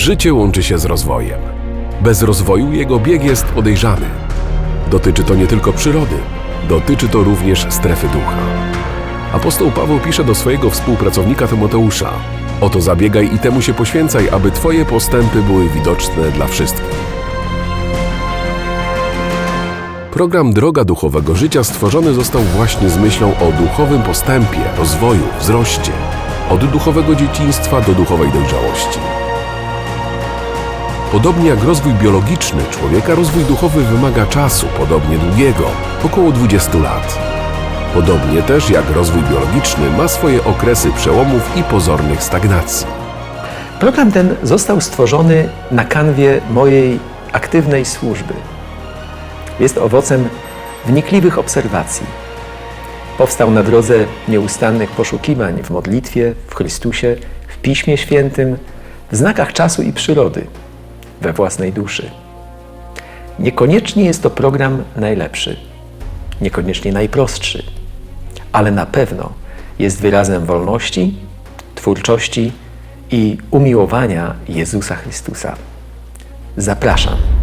Życie łączy się z rozwojem. Bez rozwoju jego bieg jest podejrzany. Dotyczy to nie tylko przyrody, dotyczy to również strefy ducha. Apostoł Paweł pisze do swojego współpracownika Tymoteusza: Oto zabiegaj i temu się poświęcaj, aby Twoje postępy były widoczne dla wszystkich. Program Droga Duchowego Życia stworzony został właśnie z myślą o duchowym postępie, rozwoju, wzroście, od duchowego dzieciństwa do duchowej dojrzałości. Podobnie jak rozwój biologiczny człowieka, rozwój duchowy wymaga czasu podobnie długiego, około 20 lat. Podobnie też jak rozwój biologiczny ma swoje okresy przełomów i pozornych stagnacji. Program ten został stworzony na kanwie mojej aktywnej służby. Jest owocem wnikliwych obserwacji. Powstał na drodze nieustannych poszukiwań w modlitwie, w Chrystusie, w Piśmie Świętym, w znakach czasu i przyrody, we własnej duszy. Niekoniecznie jest to program najlepszy, niekoniecznie najprostszy, ale na pewno jest wyrazem wolności, twórczości i umiłowania Jezusa Chrystusa. Zapraszam.